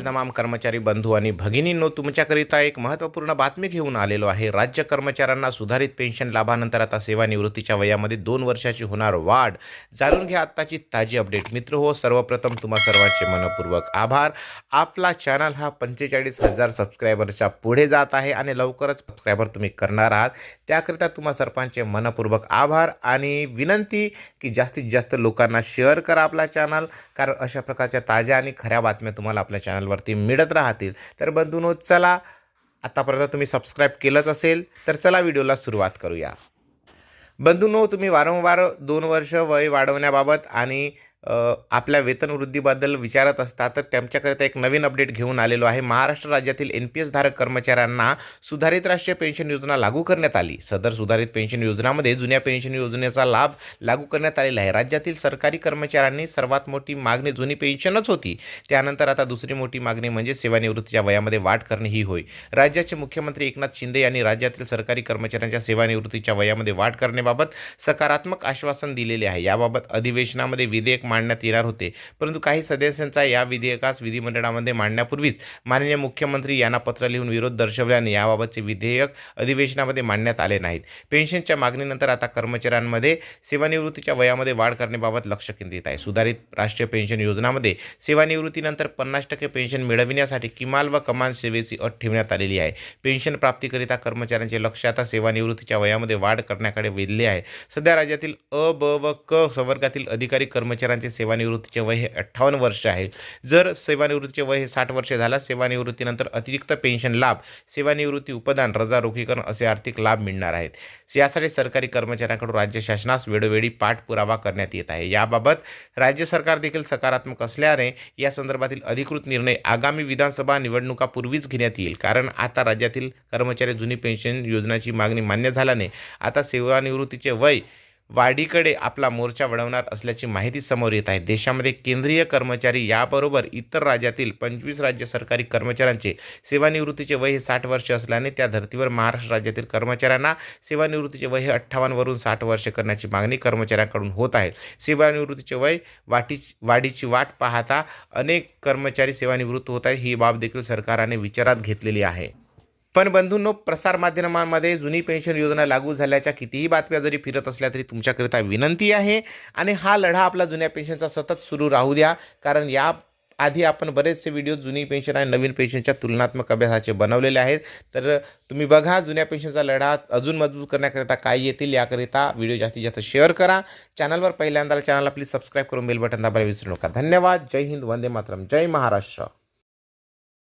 राज्यातील तमाम कर्मचारी बंधू आणि भगिनींनो तुमच्याकरिता एक महत्त्वपूर्ण बातमी घेऊन आलेलो आहे. राज्य कर्मचाऱ्यांना सुधारित पेन्शन लाभानंतर आता सेवानिवृत्तीच्या वयामध्ये दोन वर्षाची होणार वाढ. जाणून घ्या आत्ताची ताजी अपडेट. मित्र हो सर्वप्रथम तुम्हा सर्वांचे मनपूर्वक आभार. आपला चॅनल हा पंचेचाळीस हजार सबस्क्रायबरच्या पुढे जात आहे आणि लवकरच सबस्क्रायबर तुम्ही करणार आहात. त्याकरिता तुम्हा सर्वांचे मनपूर्वक आभार आणि विनंती की जास्तीत जास्त लोकांना शेअर करा आपला चॅनल कारण अशा प्रकारच्या ताज्या आणि खऱ्या बातम्या तुम्हाला आपल्या चॅनलवरती मिळत राहतील. तर बंधूनो चला आतापर्यंत तुम्ही सबस्क्राईब केलंच असेल तर चला व्हिडिओला सुरुवात करूया. बंधूनो तुम्ही वारंवार दोन वर्ष वय वाढवण्याबाबत आणि आपल्या वेतनवृद्धीबद्दल विचारत असतात तर त्यांच्याकरिता एक नवीन अपडेट घेऊन आलेलो आहे. महाराष्ट्र राज्यातील एन पी एस धारक कर्मचाऱ्यांना सुधारित राष्ट्रीय पेन्शन योजना लागू करण्यात आली. सदर सुधारित पेन्शन योजनामध्ये जुन्या पेन्शन योजनेचा लाभ लागू करण्यात आलेला आहे. राज्यातील सरकारी कर्मचाऱ्यांनी सर्वात मोठी मागणी जुनी पेन्शनच होती. त्यानंतर आता दुसरी मोठी मागणी म्हणजे सेवानिवृत्तीच्या वयामध्ये वाढ करणे ही होय. राज्याचे मुख्यमंत्री एकनाथ शिंदे यांनी राज्यातील सरकारी कर्मचाऱ्यांच्या सेवानिवृत्तीच्या वयामध्ये वाढ करण्याबाबत सकारात्मक आश्वासन दिलेले आहे. याबाबत अधिवेशनामध्ये विधेयक मांडण्यात येणार होते. परंतु काही सदस्यांचा या विधेयकास विधिमंडळामध्ये मांडण्यापूर्वीच माननीय मुख्यमंत्री यांना पत्र लिहून विरोध दर्शवल्याने याबाबतचे विधेयक अधिवेशनामध्ये मांडण्यात आले नाहीत. पेन्शनच्या मागणीनंतर आता कर्मचाऱ्यांमध्ये सेवानिवृत्तीच्या वयामध्ये वाढ करण्याबाबत लक्ष केंद्रित आहे. सुधारित राष्ट्रीय पेन्शन योजनामध्ये सेवानिवृत्तीनंतर पन्नास टक्के पेन्शन मिळविण्यासाठी किमान व कमान सेवेची अट ठेवण्यात आलेली आहे. पेन्शन प्राप्तीकरिता कर्मचाऱ्यांचे लक्ष आता सेवानिवृत्तीच्या वयामध्ये वाढ करण्याकडे वेधले आहे. सध्या राज्यातील अ ब व क संवर्गातील अधिकारी कर्मचाऱ्यांचे सेवानिवृत्तीचे वय हे अठ्ठावन्न वर्ष आहे. जर सेवानिवृत्तीचे वय हे साठ वर्षे झाल्यास सेवानिवृत्तीनंतर अतिरिक्त पेन्शन लाभ सेवानिवृत्ती उपदान रजा रोखीकरण असे आर्थिक लाभ मिळणार आहेत. यासाठी सरकारी कर्मचाऱ्यांकडून राज्य शासनास वेळोवेळी पाठपुरावा करण्यात येत आहे. याबाबत राज्य सरकार देखील सकारात्मक असल्याने या संदर्भातील अधिकृत निर्णय आगामी विधानसभा निवडणुकापूर्वीच घेण्यात येईल. कारण आता राज्यातील कर्मचारी जुनी पेन्शन योजनाची मागणी मान्य झाल्याने आता सेवानिवृत्तीचे वय वाढीकडे आपला मोर्चा वळवणार असल्याची माहिती समोर येत आहे. देशामध्ये केंद्रीय कर्मचारी याबरोबर इतर राज्यातील पंचवीस राज्य सरकारी कर्मचाऱ्यांचे सेवानिवृत्तीचे वय हे साठ वर्ष असल्याने त्या धर्तीवर महाराष्ट्र राज्यातील कर्मचाऱ्यांना सेवानिवृत्तीचे वय हे अठ्ठावन्नवरून साठ वर्ष करण्याची मागणी कर्मचाऱ्यांकडून होत आहे. सेवानिवृत्तीचे वय वाटी वाढीची वाट पाहता अनेक कर्मचारी सेवानिवृत्त होत आहे ही बाब देखील सरकारने विचारात घेतलेली आहे. पण बंधूंनो प्रसारमाध्यमांमध्ये जुनी पेन्शन योजना लागू झाल्याच्या कितीही बातम्या जरी फिरत असल्या तरी तुमच्याकरिता विनंती आहे. आणि हा लढा आपला जुन्या पेन्शनचा सतत सुरू राहू द्या. कारण या आधी आपण बरेचसे व्हिडिओ जुनी पेन्शन आणि नवीन पेन्शनच्या तुलनात्मक अभ्यासाचे बनवलेले आहेत. तर तुम्ही बघा जुन्या पेन्शनचा लढा अजून मजबूत करण्याकरिता काय येतील याकरिता व्हिडिओ जास्तीत जास्त शेअर करा. चॅनलवर पहिल्यांदा चॅनलला प्लीज सबस्क्राईब करून बेल बटन दाबायला विसरू नका. धन्यवाद. जय हिंद. वंदे मातरम. जय महाराष्ट्र.